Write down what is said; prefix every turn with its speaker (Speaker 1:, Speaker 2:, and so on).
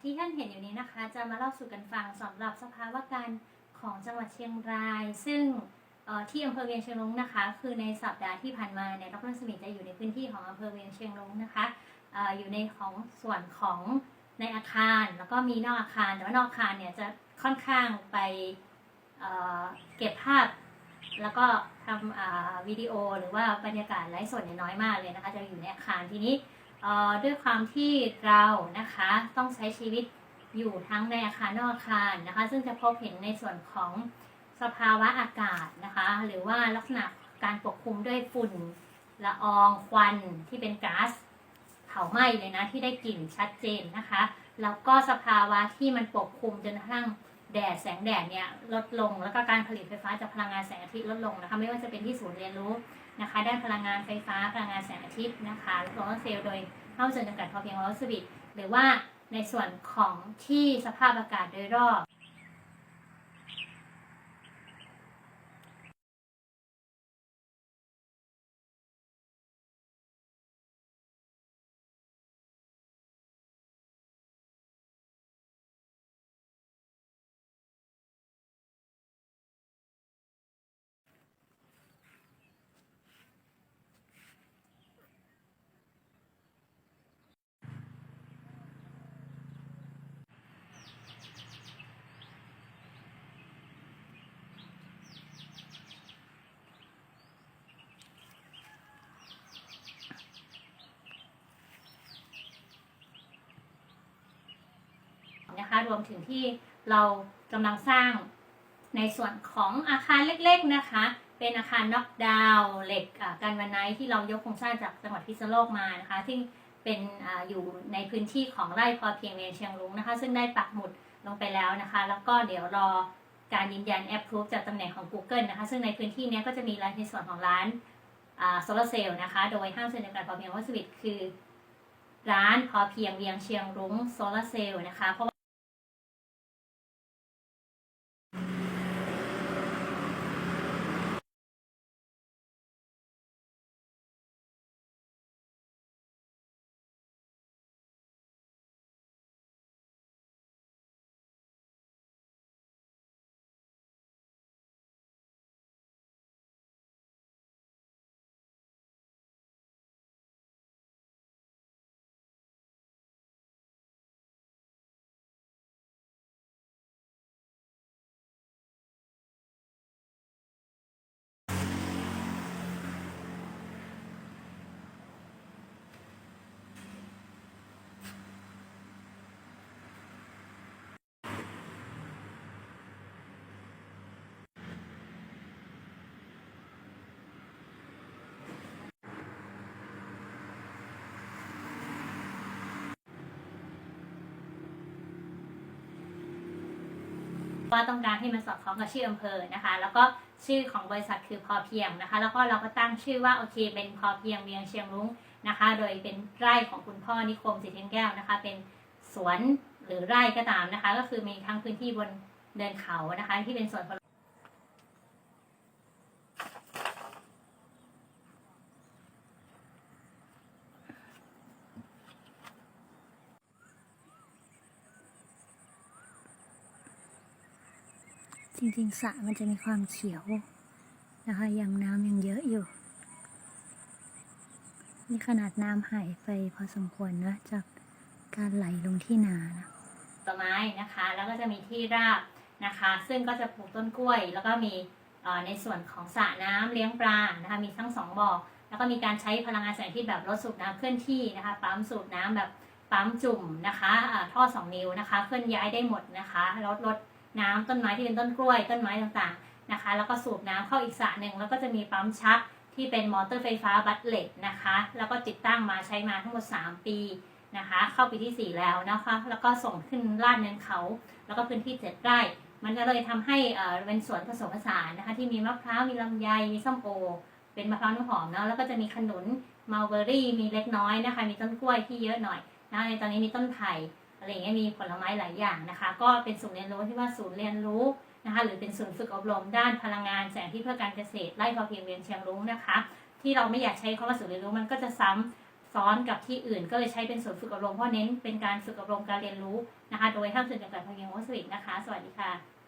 Speaker 1: ที่ท่านเห็นอยู่นี้นะคะ จะมาเล่าสู่กันฟังสำหรับสภาวะการของจังหวัดเชียงราย ซึ่งที่อำเภอเวียงเชียงรุ้งนะคะ คือในสัปดาห์ที่ผ่านมาเนี่ยดรสมิทจะอยู่ในพื้นที่ของอำเภอเวียงเชียงรุ้งนะคะออยู่ในของส่วนของในอาคารแล้วก็มีนอกอาคาร แต่ว่านอกอาคารเนี่ยจะค่อนข้างไปเเก็บภาพ แล้วก็ทำวิดีโอหรือว่าบรรยากาศไลฟ์สดเนี่ยน้อยมากเลยนะคะ จะอยู่ในอาคารทีนี้ ด้วยความที่เรานะคะต้องใช้ชีวิตอยู่ทั้งในอาคารนอกอาคารนะคะ ซึ่งจะพบเห็นในส่วนของสภาวะอากาศนะคะ หรือว่าลักษณะการปกคลุมด้วยฝุ่นละอองควันที่เป็นก๊าซเผาไหม้เลยนะที่ได้กลิ่นชัดเจนนะคะ แล้วก็สภาวะที่มันปกคลุมจนกระทั่งแดดแสงแดดเนี่ยลดลง แล้วก็การผลิตไฟฟ้าจากพลังงานแสงอาทิตย์ลดลงนะคะไม่ว่าจะเป็นที่ศูนย์เรียนรู้ นะคะ ด้านพลังงานไฟฟ้าพลังงานแสงอาทิตย์นะคะโซลาร์เซลล์โดยเข้าส่วนจำกัดพอเพียงร้อสวิตหรือว่าในส่วนของที่สภาพอากาศโดยรอบ นะคะ รวมถึงที่เรากำลังสร้างในส่วนของอาคารเล็กๆนะคะ เป็นอาคารน็อกดาวน์เหล็กอ่ากันวันไนท์ที่เรายกโครงสร้างจากจังหวัดพิษณุโลกมานะคะที่เป็นออยู่ในพื้นที่ของไร่พอเพียงเวียงเชียงรุ้งนะคะ ซึ่งได้ปักหมุดลงไปแล้วนะคะ แล้วก็เดี๋ยวรอการยืนยันแอปพรูฟจากตำแหน่งของ Google นะคะ ซึ่งในพื้นที่นี้ก็จะมีร้านในส่วนของร้านโซลาเซลล์นะคะ โดยห้างส่วนจำกัดพอเพียงวัสวิตคือ ร้านพอเพียงเวียงเชียงรุ้งโซลาเซลล์นะคะเพราะ ว่าต้องการให้มันสอดคล้องกับชื่ออำเภอนะคะ แล้วก็ชื่อของบริษัทคือพอเพียงนะคะ แล้วก็เราก็ตั้งชื่อว่าโอเค เป็นพอเพียงเวียงเชียงรุ้งนะคะ โดยเป็นไร่ของคุณพ่อนิคมสิทธิเทียแก้วนะคะ เป็นสวนหรือไร่ก็ตามนะคะ ก็คือมีทั้งพื้นที่บนเดินเขานะคะ ที่เป็นสวนผล
Speaker 2: จริงๆสระมันจะมีความเขียวนะคะยังน้ำยังเยอะอยู่ นี่ขนาดน้ำหายไปพอสมควรนะจากการไหลลงที่นานะ
Speaker 1: ต้นไม้นะคะ แล้วก็จะมีที่ราบนะคะ ซึ่งก็จะปลูกต้นกล้วย แล้วก็มีในส่วนของสระน้ำเลี้ยงปลานะคะมีทั้งสองบ่อแล้วก็มีการใช้พลังงานแสงอาทิตย์แบบรถสูบน้ำเคลื่อนที่นะคะปั๊มสูบน้ำแบบปั๊มจุ่มนะคะอ่าท่อสองนิ้วนะคะ เคลื่อนย้ายได้หมดนะคะลดลด น้ำต้นไม้ที่เป็นต้นกล้วย ต้นไม้ต่างๆนะคะ แล้วก็สูบน้ำเข้าอีกสระหนึ่งแล้วก็จะมีปั๊มชักที่เป็นมอเตอร์ไฟฟ้าบัตเหล็กนะคะ แล้วก็ติดตั้งมาใช้มาทั้งหมด 3 ปีนะคะ เข้าปีที่ 4 แล้วนะคะ แล้วก็ส่งขึ้นลาดเนินเขา แล้วก็พื้นที่เจ็ดไร่ มันก็เลยทำให้เอ่อเป็นสวนผสมผสานนะคะ ที่มีมะพร้าวมีลำไยมีส้มโอ เป็นมะพร้าวน้ำหอมเนาะแล้วก็จะมีขนุนมัลเบอรี่มีเล็กน้อยนะคะ มีต้นกล้วยที่เยอะหน่อยนะในตอนนี้มีต้นไผ่ อะไรเงี้ยมีผลไม้หลายอย่างนะคะ ก็เป็นศูนย์เรียนรู้ที่ว่าศูนย์เรียนรู้นะคะหรือเป็นศูนย์ฝึกอบรมด้านพลังงานแสงที่เพื่อการเกษตรไร่พอเพียงเวียนเชียงรุ้งนะคะ ที่เราไม่อยากใช้คำว่าศูนย์เรียนรู้มันก็จะซ้ำซ้อนกับที่อื่นก็เลยใช้เป็นศูนย์ฝึกอบรมเพราะเน้นเป็นการฝึกอบรมการเรียนรู้นะคะ โดยห้ามสื่อจำกัดพเพียงวสวิกนะคะ สวัสดีค่ะ